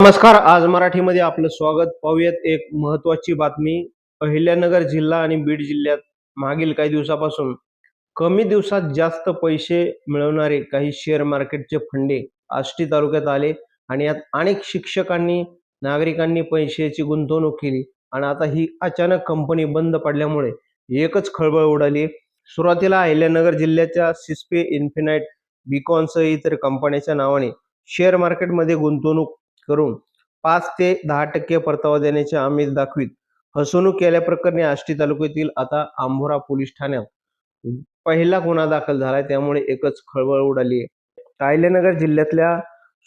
नमस्कार आज मराठीमध्ये आपलं स्वागत. पाहूयात एक महत्वाची बातमी. अहिल्यानगर जिल्हा आणि बीड जिल्ह्यात मागील काही दिवसापासून कमी दिवसात जास्त पैसे मिळवणारे काही शेअर मार्केटचे फंडे आष्टी तालुक्यात आले आणि यात अनेक शिक्षकांनी नागरिकांनी पैशाची गुंतवणूक केली आणि आता ही अचानक कंपनी बंद पडल्यामुळे एकच खळबळ उडाली. सुरुवातीला अहिल्यानगर जिल्ह्याच्या सिस्पे इन्फिनाईट बिकॉनसह इतर कंपन्यांच्या नावाने शेअर मार्केटमध्ये गुंतवणूक करून पाच ते दहा टक्के परतावा देण्याचे आमिष दाखवित. फसवणूक केल्याप्रकरणी आष्टी तालुक्यातील आता आंभोरा पोलीस ठाण्यात पहिला गुन्हा दाखल झालाय. त्यामुळे एकच खळबळ उडाली आहे. जिल्ह्यातल्या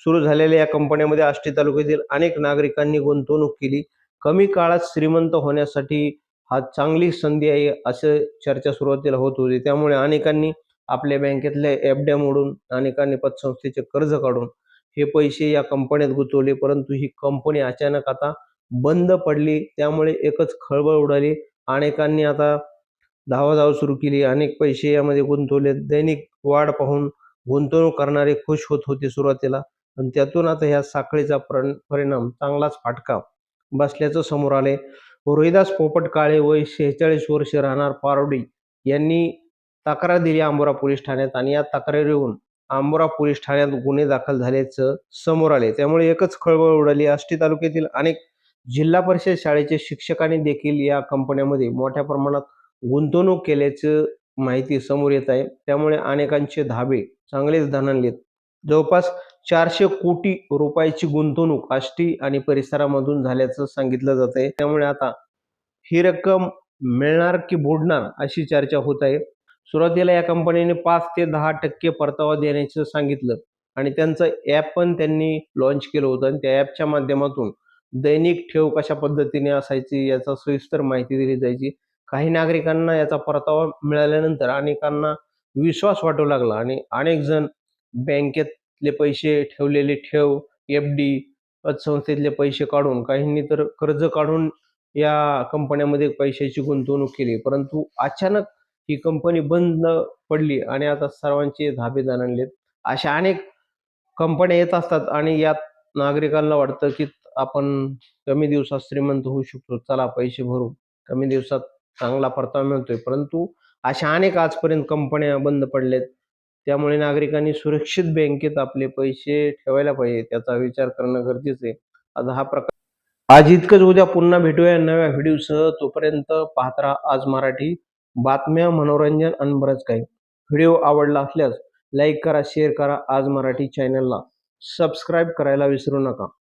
सुरू झालेल्या या कंपन्यांमध्ये आष्टी तालुक्यातील अनेक नागरिकांनी गुंतवणूक केली. कमी काळात श्रीमंत होण्यासाठी हा चांगली संधी आहे असे चर्चा सुरुवातीला होत होती. त्यामुळे अनेकांनी आपल्या बँकेतल्या एफड्या मोडून अनेकांनी पतसंस्थेचे कर्ज काढून हे पैसे या कंपन्यात गुंतवले परंतु ही कंपनी अचानक आता बंद पडली. त्यामुळे एकच खळबळ उडाली. अनेकांनी आता धावाधाव सुरू केली. अनेक पैसे यामध्ये गुंतवले. दैनिक वाढ पाहून गुंतवणूक करणारे खुश होत होते सुरुवातीला. पण त्यातून आता ह्या साखळीचा परिणाम चांगलाच फाटका बसल्याचं समोर आले रोहिदास पोपट काळे वय शेहेचाळीस वर्ष राहणार पारोडी यांनी तक्रार दिली आंबोरा पोलीस ठाण्यात. आणि या तक्रारीहून आंबोरा पोलीस ठाण्यात गुन्हे दाखल झाल्याचं समोर आले त्यामुळे एकच खळबळ उडाली. आष्टी तालुक्यातील अनेक जिल्हा परिषद शाळेचे शिक्षकांनी देखील या कंपन्यामध्ये मोठ्या प्रमाणात गुंतवणूक केल्याचं माहिती समोर येत आहे. त्यामुळे अनेकांचे धाबे चांगलेच धनानलेत जवळपास चारशे कोटी रुपयाची गुंतवणूक आष्टी आणि परिसरामधून झाल्याचं सांगितलं जात आहे त्यामुळे आता ही रक्कम मिळणार की बुडणार अशी चर्चा होत आहे. सुरुवातीला या कंपनीने पाच ते दहा टक्के परतावा देण्याचं सांगितलं. आणि त्यांचं ॲप पण त्यांनी लॉन्च केलं होतं. आणि त्या ॲपच्या माध्यमातून दैनिक ठेव कशा पद्धतीने असायची याचा सविस्तर माहिती दिली जायची. काही नागरिकांना याचा परतावा मिळाल्यानंतर अनेकांना विश्वास वाटू लागला. आणि अनेक जण बँकेतले पैसे ठेवलेले ठेव एफ डी पतसंस्थेतले पैसे काढून काहींनी तर कर्ज काढून या कंपन्यामध्ये पैशाची गुंतवणूक केली. परंतु अचानक ही कंपनी बंद पडली आणि आता सर्वांचे धाबे जाणलेत. अशा अनेक कंपन्या येत असतात आणि यात नागरिकांना वाटतं की आपण कमी दिवसात श्रीमंत होऊ शकतो. चला पैसे भरू. कमी दिवसात चांगला परतावा मिळतोय. परंतु अशा अनेक आजपर्यंत कंपन्या बंद पडल्यात. त्यामुळे नागरिकांनी सुरक्षित बँकेत आपले पैसे ठेवायला पाहिजे. त्याचा विचार करणं गरजेचं आहे. आता हा प्रकार आज इतकंच. उद्या पुन्हा भेटूया नव्या व्हिडिओसह. तोपर्यंत पाहत राहा आज मराठी. बातम्या मनोरंजन आणि बरंच काही. व्हिडिओ आवडला असल्यास लाईक करा शेअर करा आज मराठी चॅनलला. सबस्क्राईब करायला विसरू नका.